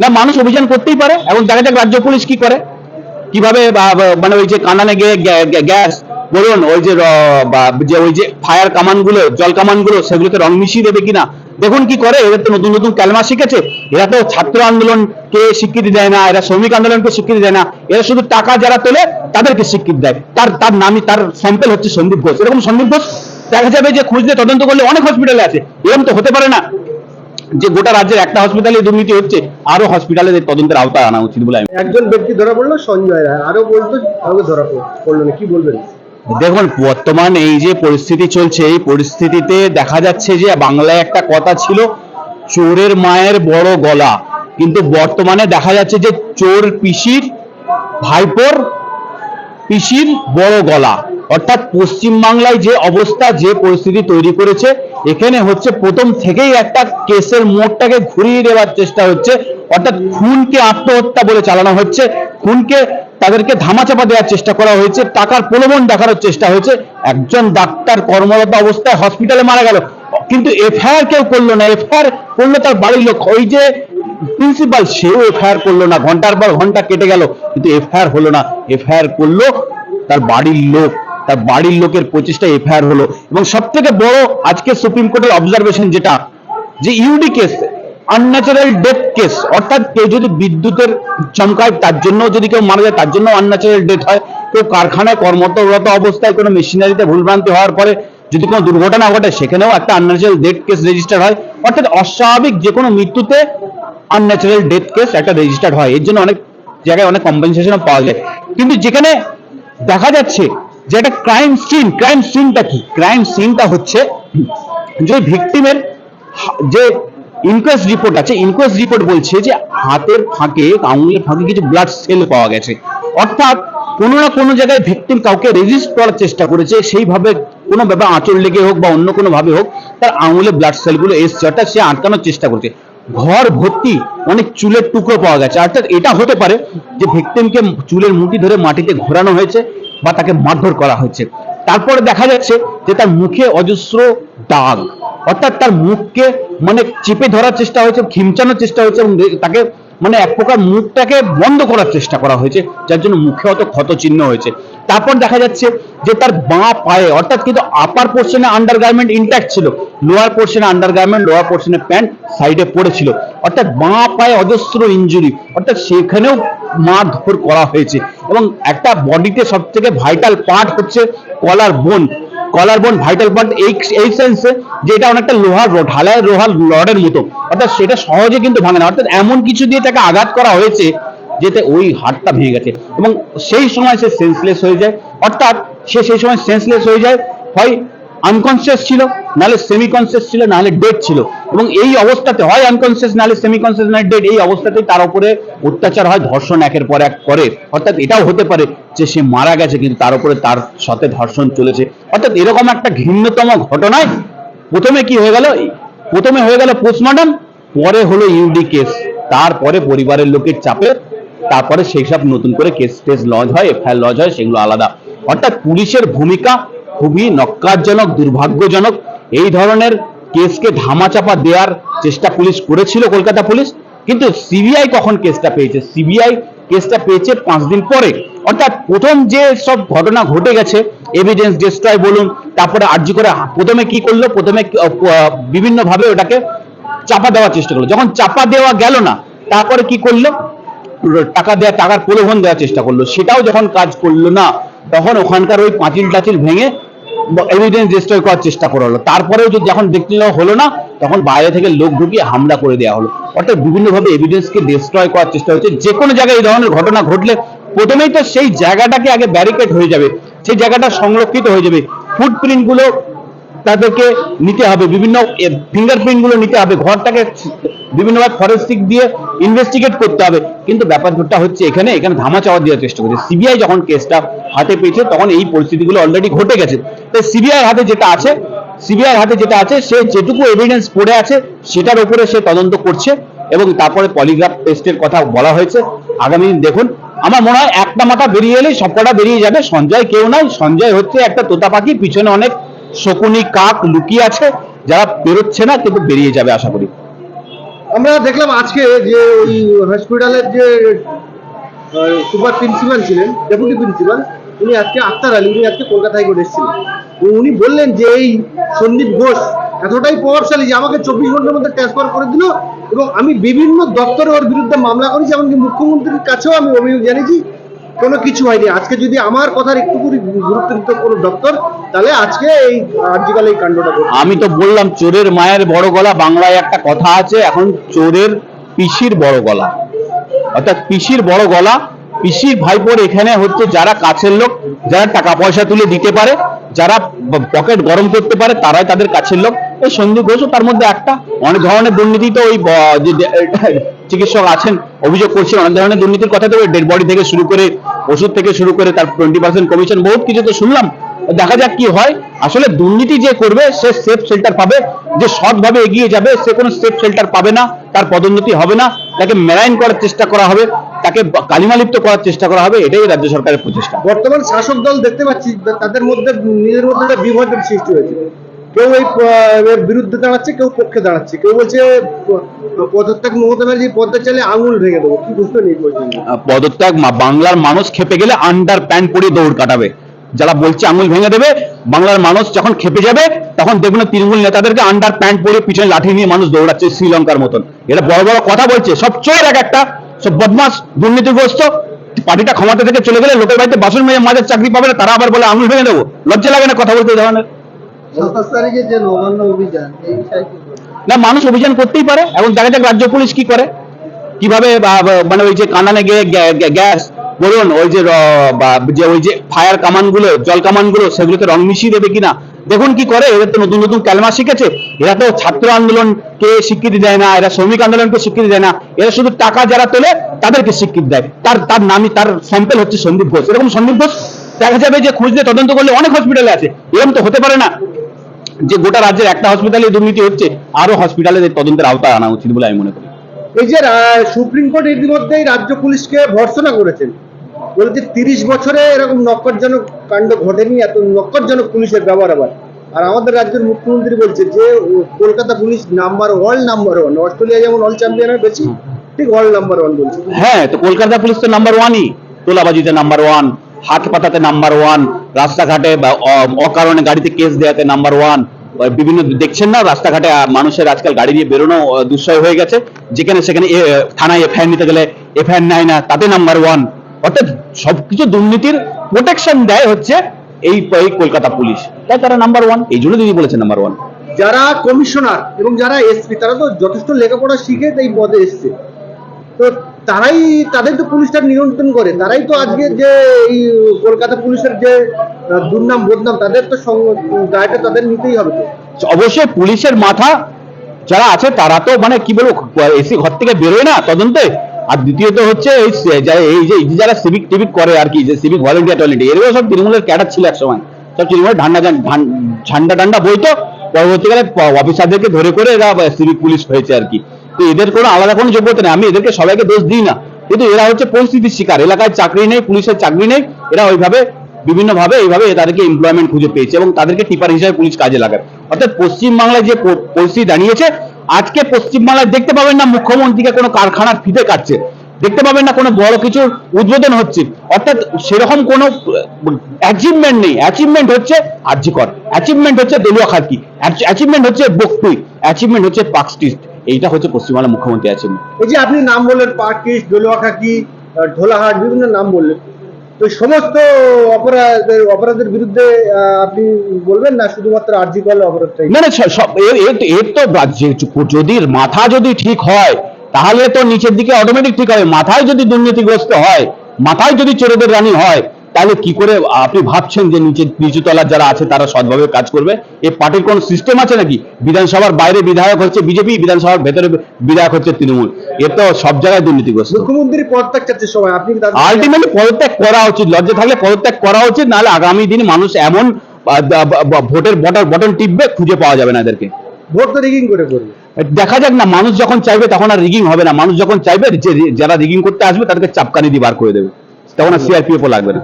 না, মানুষ অভিযান করতেই পারে। এবং দেখা যাক রাজ্য পুলিশ কি করে। কীভাবে মানে ওই যে কানানে গিয়ে গ্যা- গ্যা- গ্যাস, বলুন, ওই যে যে ওই যে ফায়ার কামানগুলো, জল কামানগুলো সেগুলোতে রং মিশিয়ে দেবে কিনা। দেখুন কি করে, এরা তো নতুন নতুন ক্যালমা শিখেছে। এরা তো ছাত্র আন্দোলনকে স্বীকৃতি দেয় না, এরা শ্রমিক আন্দোলনকে স্বীকৃতি দেয় না। এরা শুধু টাকা যারা তোলে, তাদেরকে স্বীকৃতি দেয়। তার তার নামই, তার স্যাম্পল হচ্ছে সন্দীপ ঘোষ। এরকম সন্দীপ ঘোষ দেখা যাবে যে খুঁজলে তদন্ত করলে অনেক হসপিটালে আছে। এরকম তো হতে পারে না। যে গোটা রাজ্যের একটা হসপিটালে দুর্নীতি হচ্ছে আরও হসপিটালে তদন্তের আওতায় আনা উচিত বলে আমি একজন ব্যক্তি ধরা পড়ল সঞ্জয় রায়। আরও বলতো কাউকে ধরা পড়ল না। কি বলবেন? দেখুন বর্তমান এই যে পরিস্থিতি চলছে এই পরিস্থিতিতে দেখা যাচ্ছে যে বাংলায় একটা কথা ছিল চোরের মায়ের বড় গলা। কিন্তু বর্তমানে দেখা যাচ্ছে যে চোর পিসির ভাইপোর পিসির বড় গলা। অর্থাৎ পশ্চিম বাংলায় যে অবস্থা, যে পরিস্থিতি তৈরি করেছে, এখানে হচ্ছে প্রথম থেকেই একটা কেসের মোড়টাকে ঘুরিয়ে দেওয়ার চেষ্টা হচ্ছে। অর্থাৎ খুনকে আত্মহত্যা বলে চালানো হচ্ছে। খুনকে তাদেরকে ধামাচাপা দেওয়ার চেষ্টা করা হয়েছে। টাকার প্রলোভন দেখানোর চেষ্টা হয়েছে। একজন ডাক্তার কর্মরত অবস্থায় হসপিটালে মারা গেল। কিন্তু এফআইআর কেউ করল না। এফআইআর করল তার বাড়ির লোক। ওই যে প্রিন্সিপাল, সেও এফআইআর করল না। ঘণ্টার পর ঘণ্টা কেটে গেল। কিন্তু এফআইআর হলো না। এফআইআর করল তার বাড়ির লোক। তার বাড়ির লোকের প্রচেষ্টা এফআইআর হলো। এবং সব থেকে বড় আজকে সুপ্রিম কোর্টের অবজারভেশন যেটা, যে UD case unnatural death case অর্থাৎ কেউ যদি বিদ্যুতের চমকায়, তার জন্য যদি কেউ মারা যায়, তার জন্য আনন্যাচারাল ডেথ হয়। কেউ কারখানায় কর্মরত অবস্থায় কোনো মেশিনারিতে ভুলভ্রান্তি হওয়ার পরে যদি কোনো দুর্ঘটনা ঘটে, সেখানেও একটা আনন্যাচারাল ডেথ কেস রেজিস্টার হয়। অর্থাৎ অস্বাভাবিক যে কোনো মৃত্যুতে আনন্যাচারাল ডেথ কেস একটা রেজিস্টার্ড হয়। এর জন্য অনেক জায়গায় অনেক কম্পেনসেশনও পাওয়া যায়। কিন্তু যেখানে দেখা যাচ্ছে যে একটা ক্রাইম সিন ক্রাইম সিনটা কি? ক্রাইম সিনটা হচ্ছে যে ভিকটিমের যে ইনকোয়েস্ট রিপোর্ট আছে ইনকোয়েস্ট রিপোর্ট বলছে যে হাতের ফাঁকে, আঙুলের ফাঁকে কিছু ব্লাড সেল পাওয়া গেছে। অর্থাৎ কোনো না কোনো জায়গায় ভিকটিম কাউকে রেজিস্ট করার চেষ্টা করেছে, সেইভাবে কোনো ব্যাপার আঁচল লেগে হোক বা অন্য কোনো ভাবে হোক, তার আঙুলে ব্লাড সেলগুলো এসছে, অর্থাৎ সে আটকানোর চেষ্টা করছে। ঘর ভর্তি অনেক চুলের টুকরো পাওয়া গেছে। অর্থাৎ এটা হতে পারে যে ভিকটিমকে চুলের মুঠি ধরে মাটিতে ঘোরানো হয়েছে বা তাকে মারধর করা হয়েছে। তারপরে দেখা যাচ্ছে যে তার মুখে অজস্র দাগ। অর্থাৎ তার মুখকে মানে চেপে ধরার চেষ্টা হয়েছে, খিমচানোর চেষ্টা হয়েছে এবং তাকে মানে এক প্রকার মুখটাকে বন্ধ করার চেষ্টা করা হয়েছে, যার জন্য মুখে অত ক্ষত চিহ্ন হয়েছে। তারপর দেখা যাচ্ছে যে তার বাঁ পায়ে, অর্থাৎ কিন্তু আপার পোর্শনে আন্ডার গার্মেন্ট ইন্ট্যাক্ট ছিল লোয়ার পোর্শনে আন্ডার গার্মেন্ট লোয়ার পোর্শনে প্যান্ট সাইডে পড়েছিল। অর্থাৎ বাঁ পায়ে অজস্র ইঞ্জুরি অর্থাৎ সেখানেও মারধর করা হয়েছে। এবং একটা বডিতে সব থেকে ভাইটাল পার্ট হচ্ছে কলার বোন কলার বোন ভাইটাল পার্ট এই এই সেন্সে যে এটা অনেকটা লোহার রড ঢালাইয়ের লোহার রডের মতো। অর্থাৎ সেটা সহজে কিন্তু ভাঙে না। অর্থাৎ এমন কিছু দিয়ে তাকে আঘাত করা হয়েছে যেতে ওই হাড়টা ভেঙে গেছে। এবং সেই সময় সে সেন্সলেস হয়ে যায়। অর্থাৎ সে সেই সময় সেন্সলেস হয়ে যায়। হয় আনকনসিয়াস ছিল নাহলে সেমি কনসিয়াস ছিল নাহলে ডেড ছিল। এবং এই অবস্থাতে হয় আনকনসিয়াস নাহলে সেমি কনসিয়াস নাহলে ডেড এই অবস্থাতেই তার উপরে অত্যাচার হয়, ধর্ষণ একের পর এক করে। অর্থাৎ এটাও হতে পারে যে সে মারা গেছে, কিন্তু তার উপরে তার সাথে ধর্ষণ চলেছে। অর্থাৎ এরকম একটা ঘৃণ্যতম ঘটনায় প্রথমে কি হয়ে গেল? প্রথমে হয়ে গেল পোস্টমর্টম পরে হলো ইউডি কেস তারপরে পরিবারের লোকের চাপে, তারপরে সেই সব নতুন করে কেস টেস লজ হয় এফআইআর লজ হয়, সেগুলো আলাদা। অর্থাৎ পুলিশের ভূমিকা খুবই নক্কারজনক, দুর্ভাগ্যজনক। এই ধরনের কেসকে ধামাচাপা দেওয়ার চেষ্টা পুলিশ করেছিল কলকাতা পুলিশ, কিন্তু সিবিআই কখন কেসটা পেয়েছে? সিবিআই কেসটা পেয়েছে পাঁচ দিন পরে। অর্থাৎ প্রথম যে সব ঘটনা ঘটে গেছে এভিডেন্স ডিস্ট্রয় বলুন, তারপরে আর্জি করে প্রথমে কি করল? প্রথমে বিভিন্ন ভাবে ওটাকে চাপা দেওয়ার চেষ্টা করল। যখন চাপা দেওয়া গেল না, তারপরে কি করল? টাকা দেওয়া টাকার প্রলোভন দেওয়ার চেষ্টা করল। সেটাও যখন কাজ করল না, তখন ওখানকার ওই পাঁচিল টাচিল ভেঙে এভিডেন্স ডিস্ট্রয় করার চেষ্টা করা হলো। তারপরেও যদি যখন যাওয়া হলো না, তখন বাইরে থেকে লোক ঢুকিয়ে হামলা করে দেওয়া হলো। অর্থাৎ বিভিন্নভাবে এভিডেন্সকে ডিস্ট্রয় করার চেষ্টা হচ্ছে। যে কোনো জায়গায় এই ধরনের ঘটনা ঘটলে প্রথমেই তো সেই জায়গাটাকে আগে ব্যারিকেড হয়ে যাবে। সেই জায়গাটা সংরক্ষিত হয়ে যাবে। ফুটপ্রিন্টগুলো তাদেরকে নিতে হবে। বিভিন্ন ফিঙ্গারপ্রিন্টগুলো নিতে হবে। ঘরটাকে বিভিন্নভাবে ফরেন্সিক দিয়ে ইনভেস্টিগেট করতে হবে। কিন্তু ব্যাপারটা হচ্ছে এখানে এখানে ধামা চাওয়া দেওয়ার চেষ্টা করছে। সিবিআই যখন কেসটা হাতে পেয়েছে, তখন এই পরিস্থিতিগুলো অলরেডি ঘটে গেছে। তাই সিবিআই হাতে যেটা আছে সিবিআই হাতে যেটা আছে, সে যেটুকু এভিডেন্স পড়ে আছে, সেটার উপরে সে তদন্ত করছে এবং তারপরে পলিগ্রাফ টেস্টের কথা বলা হয়েছে। আগামী দিন দেখুন। আমার মনে হয় একটা মাথা বেরিয়ে এলেই সবকটা বেরিয়ে যাবে। সঞ্জয় কেউ নাই। সঞ্জয় হচ্ছে একটা তোতা পাখি পিছনে অনেক শকুনি কাক লুকিয়ে আছে, যারা বেরোচ্ছে না কিন্তু বেরিয়ে যাবে আশা করি। আমরা দেখলাম আজকে যে ওই হসপিটালের যে সুপার প্রিন্সিপাল ছিলেন ডেপুটি প্রিন্সিপাল উনি আজকে আক্তার আলী, উনি আজকে কলকাতা হাইকোর্টে এসেছিলেন। উনি বললেন যে এই সন্দীপ ঘোষ এতটাই প্রভাবশালী যে আমাকে চব্বিশ ঘণ্টার মধ্যে ট্রান্সফার করে দিল এবং আমি বিভিন্ন দপ্তরে ওর বিরুদ্ধে মামলা করেছি, এমনকি মুখ্যমন্ত্রীর কাছেও আমি অভিযোগ জানিয়েছি। কোনো কিছু হয়নি। আজকে যদি আমার কথার একটু গুরুত্ব দিত কোনো দপ্তর, তাহলে আজকে এই আজকাল এই কাণ্ডটা আমি তো বললাম, চোরের মায়ের বড় গলা, বাংলায় একটা কথা আছে, এখন চোরের পিসির বড় গলা। অর্থাৎ পিসির বড় গলা, পিসির ভাইপোর এখানে হচ্ছে যারা কাছের লোক, যারা টাকা পয়সা তুলে দিতে পারে যারা পকেট গরম করতে পারে, তারাই তাদের কাছের লোক। এই সন্দীপ ঘোষও তার মধ্যে একটা, অনেক ধরনের দুর্নীতি তো ওই চিকিৎসক আছেন, অভিযোগ করছে, অনেক ধরনের দুর্নীতির কথা তো ডেড বডি থেকে শুরু করে, ওষুধ থেকে শুরু করে তার টোয়েন্টি পার্সেন্ট কমিশন বহুত কিছু তো শুনলাম। দেখা যাক কি হয়। আসলে দুর্নীতি যে করবে, সে সেফ শেল্টার পাবে। যে সৎভাবে এগিয়ে যাবে, সে কোনো সেফ শেল্টার পাবে না, তার পদোন্নতি হবে না। তাকে মেরাইন করার চেষ্টা করা হবে। তাকে কালিমালিপ্ত করার চেষ্টা করা হবে এটাই রাজ্য সরকারের প্রচেষ্টা। বর্তমান শাসক দল দেখতে পাচ্ছি তাদের মধ্যে নিজের মধ্যে একটা বিভাজনের সৃষ্টি হয়েছে। কেউ এই বিরুদ্ধে দাঁড়াচ্ছে কেউ পক্ষে দাঁড়াচ্ছে। কেউ বলছে পদত্যাগ মমতা ব্যানার্জি পদে চাইলে আঙুল ভেঙে দেবো। কি বুঝতে নেই পদত্যাগ বাংলার মানুষ খেপে গেলে আন্ডার প্যান্ট পরে দৌড় কাটাবে। যারা বলছে আঙুল ভেঙে দেবে বাংলার মানুষ যখন খেপে যাবে তখন দেখবেন তৃণমূল নেতাদেরকে আন্ডার প্যান্ট পরে পিছনে লাঠি নিয়ে মানুষ দৌড়াচ্ছে শ্রীলঙ্কার মতন। এটা বড় বড় কথা বলছে। সব চোর এক একটা। সব বদমাস দুর্নীতিগ্রস্ত পার্টিটা ক্ষমতা থেকে চলে গেলে লোকের বাড়িতে বাসন মেয়ে মাঝের চাকরি পাবে না তারা আবার বলে আঙুল ভেঙে দেবো। লজ্জা লাগে না কথা বলতে ধরনের? না মানুষ অভিযান করতেই পারে এবং দেখা যাক রাজ্য পুলিশ কি করে। কীভাবে মানে ওই যে কানানে গ্যা- গ্যাস বলুন, ওই যে যে ওই যে ফায়ার কামানগুলো জল কামানগুলো সেগুলোতে রং মিশিয়ে দেবে কিনা? দেখুন কি করে, এদের তো নতুন নতুন ক্যালমা শিখেছে। এরা তো ছাত্র আন্দোলনকে স্বীকৃতি দেয় না, এরা শ্রমিক আন্দোলনকে স্বীকৃতি দেয় না। এরা শুধু টাকা যারা তোলে, তাদেরকে স্বীকৃতি দেয়। তার তার নামই, তার স্যাম্পল হচ্ছে সন্দীপ ঘোষ। এরকম সন্দীপ ঘোষ দেখা যাবে যে খুঁজলে তদন্ত করলে অনেক হসপিটালে আছে। এরকম তো হতে পারে না যে গোটা রাজ্যের একটা হসপিটালে দুর্নীতি হচ্ছে, আরও হসপিটালে তদন্তের আওতায় আনা উচিত বলে আমি মনে করি। এই যে সুপ্রিম কোর্ট ইতিমধ্যেই রাজ্য পুলিশকে ভর্সনা করেছেন। বলেছে তিরিশ বছরে এরকম নক্করজনক কাণ্ড ঘটেনি, এত নক্করজনক পুলিশের ব্যবহার আবার। আর আমাদের রাজ্যের মুখ্যমন্ত্রী বলছে যে Kolkata police number world number one Australia যেমন অল চ্যাম্পিয়নের বেশি। ঠিক ওয়ার্ল্ড নাম্বার ওয়ান বলছে। হ্যাঁ তো কলকাতা পুলিশ তো নাম্বার ওয়ানই তোলাবাজিতে নাম্বার ওয়ান হাত পাতাতে নাম্বার ওয়ান রাস্তাঘাটে অকারণে গাড়িতে কেস দেওয়াতে নাম্বার ওয়ান বিভিন্ন, দেখছেন না, রাস্তাঘাটে মানুষের আজকাল গাড়ি নিয়ে বেরোনো দুঃসহ হয়ে গেছে। যেখানে সেখানে থানায় এফআইআর নিতে গেলে এফআইআর নেয় না, তাতে নাম্বার ওয়ান অর্থাৎ সবকিছু দুর্নীতির প্রোটেকশন দেয় হচ্ছে এই এই কলকাতা পুলিশ। তাই তারা নাম্বার ওয়ান এই জন্য দিদি বলেছে নাম্বার ওয়ান যারা কমিশনার এবং যারা এসপি তারা তো যথেষ্ট লেখাপড়া শিখে এই পদে এসছে। তো তারাই তাদের তো পুলিশটা নিয়ন্ত্রণ করে। তারাই তো আজকে যে এই কলকাতা পুলিশের যে দুর্নাম বদনাম তাদের তো দায়টা তাদের নিতেই হবে তো। অবশ্যই পুলিশের মাথা যারা আছে তারা তো মানে কি বলব এসি ঘর থেকে বেরোয় না তদন্তে। আর দ্বিতীয়ত হচ্ছে এই এই যে যারা সিভিক টিভিক করে আর কি, যে সিভিক ভলেন্টিয়ার টয়লেন্টি এরও সব তৃণমূলের ক্যাডার ছিল একসময়। সব তৃণমূলের ঝান্ডা ঝান- ঝান্ডা টান্ডা বইতো। পরবর্তীকালে অফিসারদেরকে ধরে করে এরা সিভিক পুলিশ হয়েছে আর কি। তো এদের কোনো আলাদা কোনো যোগ্যতা নেই। আমি এদেরকে সবাইকে দোষ দিই না। কিন্তু এরা হচ্ছে পরিস্থিতির শিকার। এলাকায় চাকরি নেই, পুলিশের চাকরি নেই। এরা ওইভাবে বিভিন্ন ভাবে এইভাবে তাদেরকে এমপ্লয়মেন্ট খুঁজে পেয়েছে এবং তাদেরকে টিপার হিসাবে পুলিশ কাজে লাগায়। অর্থাৎ পশ্চিমবাংলায় যে পরিস্থিতি দাঁড়িয়েছে আজকে পশ্চিমবাংলায় দেখতে পাবেন না মুখ্যমন্ত্রীকে কোনো কারখানার ফিতে কাটছে। দেখতে পাবেন না কোনো বড় কিছুর উদ্বোধন হচ্ছে। অর্থাৎ সেরকম কোনো অ্যাচিভমেন্ট নেই। অ্যাচিভমেন্ট হচ্ছে আর্যিকর। অ্যাচিভমেন্ট হচ্ছে দলীয় খাতকি অ্যাচিভমেন্ট হচ্ছে বকটুই অ্যাচিভমেন্ট হচ্ছে পাকস্টিস্ট এইটা হচ্ছে পশ্চিমবাংলার মুখ্যমন্ত্রী অ্যাচিভমেন্ট এই যে আপনি নাম বললেন পার্কিস দোলুয়াখাকি আহ, ঢোলাহাট বিভিন্ন নাম বললেন। তো সমস্ত অপরাধের অপরাধের বিরুদ্ধে আপনি বলবেন না শুধুমাত্র আর্জি করলে অপরাধটাই? না না সব, এর তো যদি মাথা যদি ঠিক হয়, তাহলে তো নিচের দিকে অটোমেটিক ঠিক হবে। মাথায় যদি দুর্নীতিগ্রস্ত হয়, মাথায় যদি চোরেদের রানী হয় তাহলে কি করে আপনি ভাবছেন যে নিচে নিচু তলার যারা আছে তারা সৎভাবে কাজ করবে? এই পার্টির কোন সিস্টেম আছে নাকি? বিধানসভার বাইরে বিধায়ক হচ্ছে বিজেপি বিধানসভার ভেতরে বিধায়ক হচ্ছে তৃণমূল। এর তো সব জায়গায় দুর্নীতিগ্রস্ত। মুখ্যমন্ত্রী পদত্যাগ চাচ্ছে সবাই আপনি আলটিমেটলি পদত্যাগ করা উচিত লজ্জা থাকলে পদত্যাগ করা উচিত নাহলে আগামী দিনে মানুষ এমন ভোটের বটন বটন টিপবে খুঁজে পাওয়া যাবে না এদেরকে। ভোট তো রিগিং করে করবে। দেখা যাক না মানুষ যখন চাইবে তখন আর রিগিং হবে না। মানুষ যখন চাইবে যে যারা রিগিং করতে আসবে তাদেরকে চাপকানি দিয়ে বার করে দেবে। তখন আর সিআরপিএফও লাগবে না।